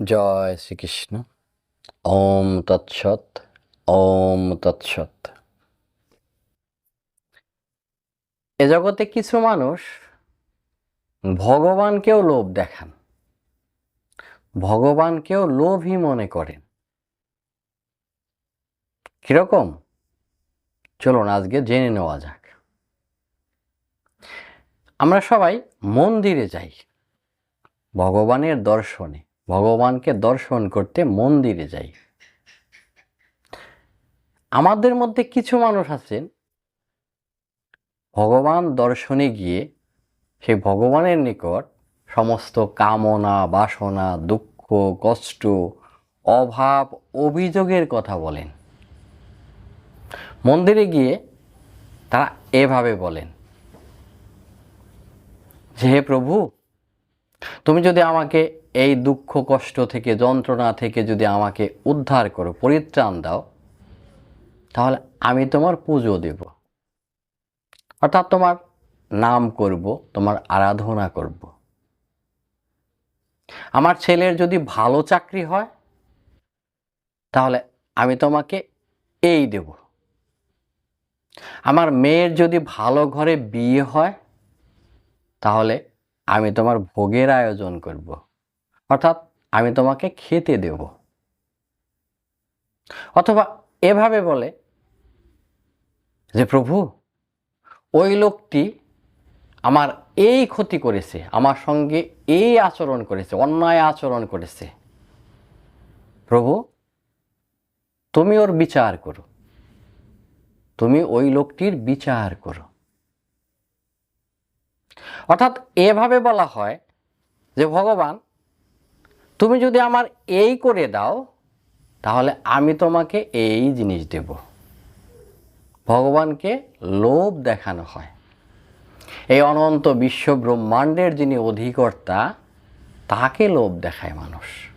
জয় শ্রীকৃষ্ণ। ওম তৎসৎ ওম তৎসৎ। এ জগতে কিছু মানুষ ভগবানকেও লোভ দেখান, ভগবানকেও লোভই মনে করেন। কীরকম? চলুন আজকে জেনে নেওয়া যাক। আমরা সবাই মন্দিরে যাই, ভগবানের দর্শনে। ভগবানকে দর্শন করতে মন্দিরে যাই। আমাদের মধ্যে কিছু মানুষ আছেন। ভগবান দর্শনে গিয়ে সেই ভগবানের নিকট সমস্ত কামনা, বাসনা, দুঃখ, কষ্ট, অভাব, অভিযোগের কথা বলেন। মন্দিরে গিয়ে তারা এভাবে বলেন যে হে প্রভু, তুমি যদি আমাকে এই দুঃখ, কষ্ট থেকে, যন্ত্রণা থেকে যদি আমাকে উদ্ধার করো, পরিত্রাণ দাও, তাহলে আমি তোমার পুজো দেব। অর্থাৎ তোমার নাম করব, তোমার আরাধনা করব। আমার ছেলের যদি ভালো চাকরি হয়, তাহলে আমি তোমাকে এই দেব। আমার মেয়ের যদি ভালো ঘরে বিয়ে হয়, তাহলে আমি তোমার ভোগের আয়োজন করব। অর্থাৎ আমি তোমাকে খেতে দেব। অথবা এভাবে বলে যে, প্রভু, ওই লোকটি আমার এই ক্ষতি করেছে, আমার সঙ্গে এই আচরণ করেছে, অন্যায় আচরণ করেছে। প্রভু, তুমি ওর বিচার করো। তুমি ওই লোকটির বিচার করো। অর্থাৎ এভাবে বলা হয় যে, ভগবান তুমি যদি আমার এই করে দাও, তাহলে আমি তোমাকে এই জিনিস দেব। ভগবানকে লোভ দেখানো হয়। এই অনন্ত বিশ্ব ব্রহ্মাণ্ডের যিনি অধিকর্তা, তাকে লোভ দেখায় মানুষ।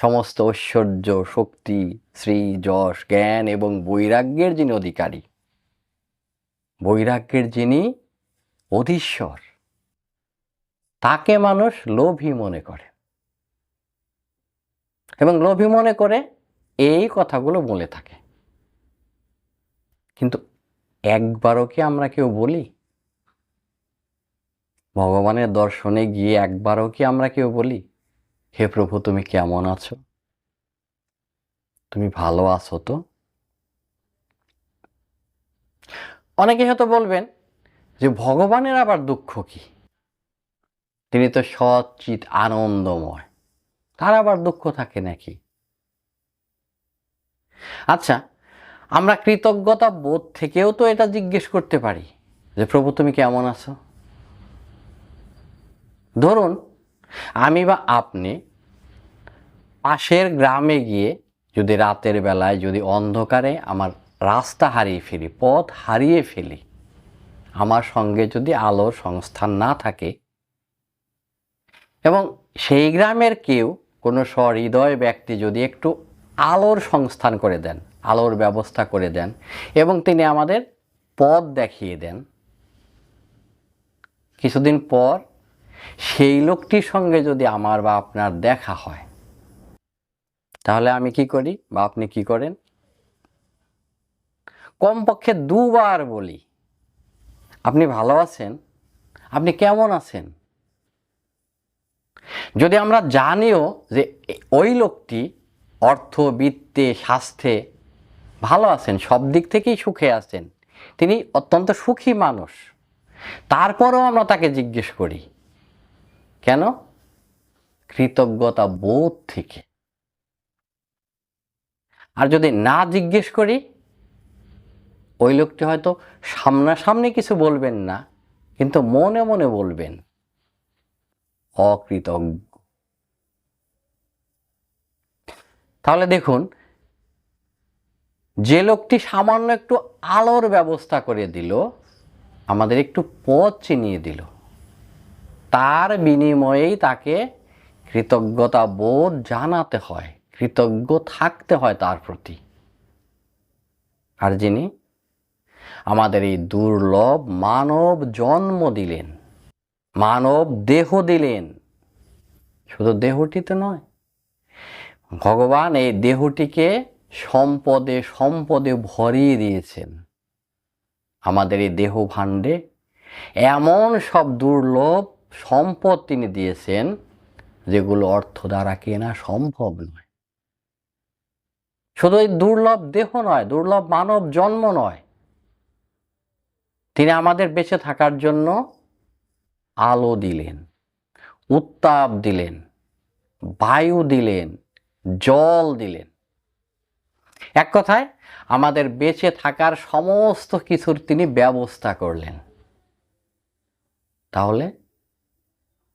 সমস্ত ঐশ্বর্য, শক্তি শ্রী যশ, জ্ঞান এবং বৈরাগ্যের যিনি অধিকারী, বৈরাগ্যের যিনি অধীশ্বর, তাকে মানুষ লোভী মনে করে। এবং লোভী মনে করে এই কথাগুলো বলে থাকে। কিন্তু একবারও কি আমরা কেউ বলি? ভগবানের দর্শনে গিয়ে একবারও কি আমরা কেউ বলি? হে প্রভু, তুমি কেমন আছো? তুমি ভালো আছো তো? অনেকে হয়তো বলবেন যে ভগবানের আবার দুঃখ কি? তিনি তো সচিত আনন্দময়। তার আবার দুঃখ থাকে নাকি? আচ্ছা আমরা কৃতজ্ঞতা বোধ থেকেও তো এটা জিজ্ঞেস করতে পারি যে, প্রভু, তুমি কেমন আছো? ধরুন, আমি বা আপনি পাশের গ্রামে গিয়ে যদি রাতের বেলায় যদি অন্ধকারে আমার রাস্তা হারিয়ে ফেলি, পথ হারিয়ে ফেলি, আমার সঙ্গে যদি আলোর সংস্থান না থাকে এবং সেই গ্রামের কেউ কোনো সহৃদয় ব্যক্তি যদি একটু আলোর সংস্থান করে দেন, আলোর ব্যবস্থা করে দেন এবং তিনি আমাদের পথ দেখিয়ে দেন, কিছুদিন পর সেই লোকটির সঙ্গে যদি আমার বা আপনার দেখা হয়, তাহলে আমি কি করি বা আপনি কি করেন? কমপক্ষে দুবার বলি, আপনি ভালো আছেন? আপনি কেমন আছেন? যদি আমরা জানিও যে ওই লোকটি অর্থ, বিত্তে, স্বাস্থ্যে ভালো আছেন, সব দিক থেকেই সুখে আছেন, তিনি অত্যন্ত সুখী মানুষ, তারপরেও আমরা তাকে জিজ্ঞেস করি, কেন? কৃতজ্ঞতা বোধ থেকে। আর যদি না জিজ্ঞেস করি, ওই লোকটি হয়তো সামনাসামনি কিছু বলবেন না, কিন্তু মনে মনে বলবেন। অকৃতজ্ঞ। তাহলে দেখুন, যে লোকটি সামান্য একটু আলোর ব্যবস্থা করে দিল, আমাদের একটু পথ চিনিয়ে দিল। তার বিনিময়েই তাকে কৃতজ্ঞতা বোধ জানাতে হয়, কৃতজ্ঞ থাকতে হয় তার প্রতি। আর যিনি আমাদের এই দুর্লভ মানব জন্ম দিলেন মানব দেহ দিলেন। শুধু দেহটিতে নয়, ভগবান এই দেহটিকে সম্পদে সম্পদে ভরিয়ে দিয়েছেন। আমাদের এই দেহ ভাণ্ডে এমন সব দুর্লভ সম্পদ তিনি দিয়েছেন, যেগুলো অর্থ দ্বারা কেনা সম্ভব নয়। শুধু এই দুর্লভ দেহ নয়, দুর্লভ মানব জন্ম নয়। তিনি আমাদের বেঁচে থাকার জন্য আলো দিলেন, উত্তাপ দিলেন, বায়ু দিলেন, জল দিলেন। এক কথায়, আমাদের বেঁচে থাকার সমস্ত কিছুর তিনি ব্যবস্থা করলেন। তাহলে,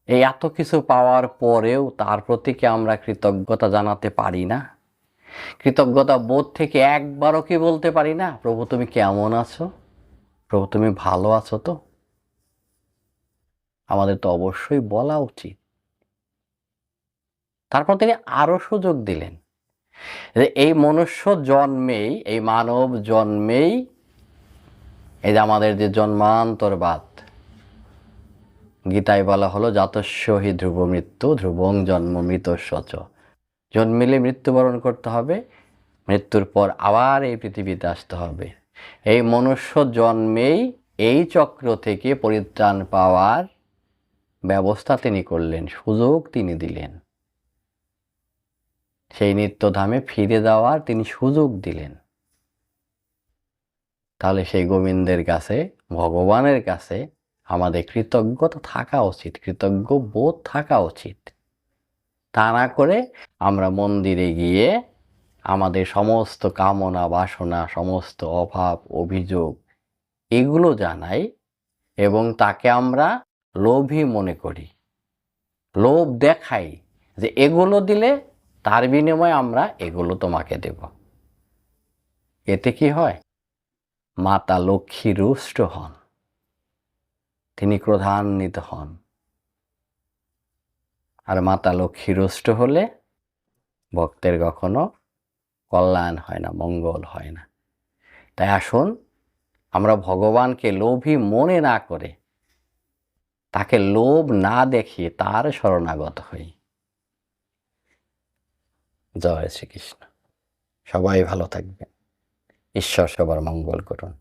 এই এত কিছু পাওয়ার পরেও তার প্রতি কি আমরা কৃতজ্ঞতা জানাতে পারি না? কৃতজ্ঞতা বোধ থেকে একবারও কি বলতে পারি না, প্রভু তুমি কেমন আছো? প্রভু তুমি ভালো আছো তো? আমাদের তো অবশ্যই বলা উচিত। তারপর তিনি আরও সুযোগ দিলেন যে এই মনুষ্য জন্মেই, এই মানব জন্মেই এই যে আমাদের যে জন্মান্তরবাদ, গীতায় বলা হলো, জাতস্য হি ধ্রুব মৃত্যু, ধ্রুবং জন্ম মৃত সচ জন্মিলে মৃত্যুবরণ করতে হবে, মৃত্যুর পর আবার এই পৃথিবীতে আসতে হবে। এই মনুষ্য জন্মেই এই চক্র থেকে পরিত্রাণ পাওয়ার ব্যবস্থা তিনি করলেন, সুযোগ তিনি দিলেন। সেই নিত্যধামে ফিরে যাওয়ার তিনি সুযোগ দিলেন। তাহলে সেই গোবিন্দের কাছে, ভগবানের কাছে আমাদের কৃতজ্ঞতা থাকা উচিত, কৃতজ্ঞ বোধ থাকা উচিত। তা না করে আমরা মন্দিরে গিয়ে আমাদের সমস্ত কামনা, বাসনা, সমস্ত অভাব, অভিযোগ এগুলো জানাই এবং তাকে আমরা লোভী মনে করি। লোভ দেখাই যে এগুলো দিলে তার বিনিময়ে আমরা এগুলো তোমাকে দেব। এতে কি হয়? মাতা লক্ষ্মী রুষ্ট হন। তিনি ক্রধান্বিত হন। আর মাতা লক্ষ্মী রুষ্ট হলে ভক্তের কখনো কল্যাণ হয় না, মঙ্গল হয় না। তাই আসুন, আমরা ভগবানকে লোভী মনে না করে তাকে লোভ না দেখিয়ে তার শরণাগত হই। জয় শ্রীকৃষ্ণ। সবাই ভালো থাকবেন। ঈশ্বর সবার মঙ্গল করুন।